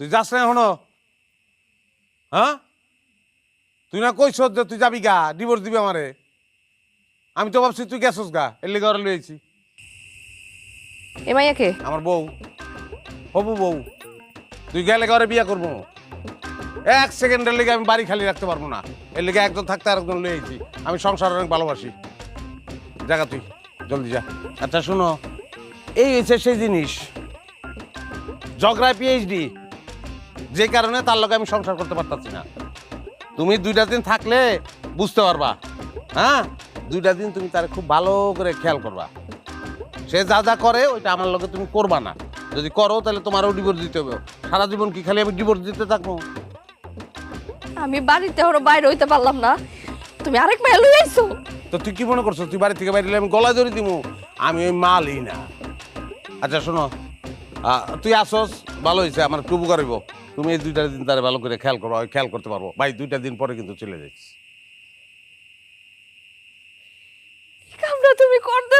তুই যাস না এখনও? হ্যাঁ? তুই না কইস যে তুই যাবি গা ডিভোর্স দিবি আমারে। আমি তো ভাবছি তুই গেছস গা এর লেগে ওরা লইছি এ মাইয়াকে? আমার বউ। হবু বউ। তুই গেলে ঘরে বিয়ে করব। এক সেকেন্ডের লেগে আমি বাড়ি খালি রাখতে পারব না। এর লেগে একজন থাকতে আর একজন লইছি আমি সংসার অনেক ভালোবাসি। জায়গা তুই জলদি যা। আচ্ছা শোনো এই হচ্ছে সেই জিনিস। ঝগড়ায় পিএইচডি যে কারণে তার লগে আমি সংসার করতে পারতাছি না। তুমি দুইটা দিন থাকলে বুঝতে পারবা হ্যাঁ? দুইটা দিন তুমি তার খুব ভালো করে খেয়াল করবা। সে যা যা করে ওইটা আমার লগে তুমি করবা না। যদি করো তাহলে তোমারও ডিভোর্স দিতে হবে। সারা জীবন কি খালি আমি ডিভোর্স দিতে থাকব? আমি বাড়িতে ওর বাইরে হইতে পারলাম না। তুমি আরেক মাইয়া লই আইছো। তো তুই কি মনে করছ তুই বাড়ি থেকে বাইরে আমি গলায় ধরে দিব আমি ওই মালই না। আচ্ছা শোনো তুই আসস ভালো হয়েছে আমার একটু উপকার হইব। তুমি এই দুইটা দিন তারে ভালো করে খেয়াল করো খেয়াল করতে পারব। ভাই, দুইটা দিন পরে কিন্তু চলে যাচ্ছি। তুমি করতে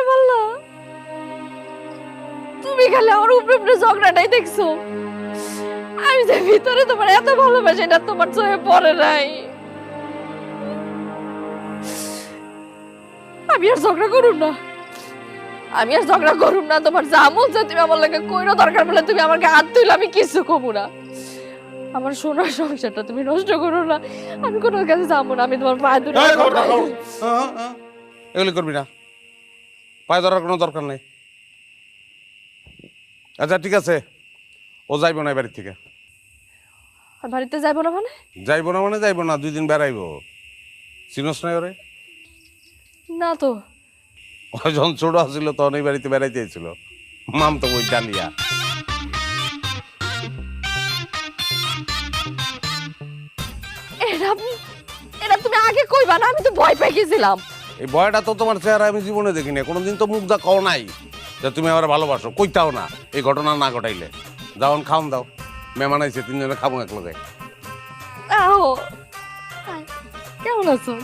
তুমি খালি আমার উপরে উপরে ঝগড়াটাই দেখছ। আমি যে ভিতরে তোমার এত ভালোবাসি, এটা তোমার চোখে পড়ে নাই। আমি আর ঝগড়া করুন না। আমি আর ঝগড়া করুন না। তোমার যা মন তুমি আমার লাগে কইরো, দরকার বলে তুমি আমাকে হাত তুইলে আমি কিছু কমু না। আমার সোনার সংসারটা তুমি নষ্ট করো না। আমি কোনো কাছে যাব না আমি তোমার পায়ে ধরে। এগুলি করবি না। পায়ে ধরার কোনো দরকার নেই। আচ্ছা ঠিক আছে। ও যাইব না বাড়ির থেকে। বাড়িতে যাইবো না মানে? যাইব না মানে যাইব না দুই দিন বেড়াইব। চিনস নাই ওরে? না তো। ও যখন ছোট আসছিল তখন এই বাড়িতে বেড়াইতে এসেছিল মাম তো ওই ডালিয়া এটা এটা তুমি আগে কইবা না আমি তো ভয় পেয়ে গেছিলাম। এই ভয়টা তো তোমার চেহারা আমি জীবনে দেখিনি কোনোদিন তো মুখ দা কও নাই যে তুমি আমার ভালোবাসো কইতাও না এই ঘটনা না ঘটাইলে। যাওন খাওন দাও। মেহমান আইছে তিনজনে খাব এক লগে কেমন আছো?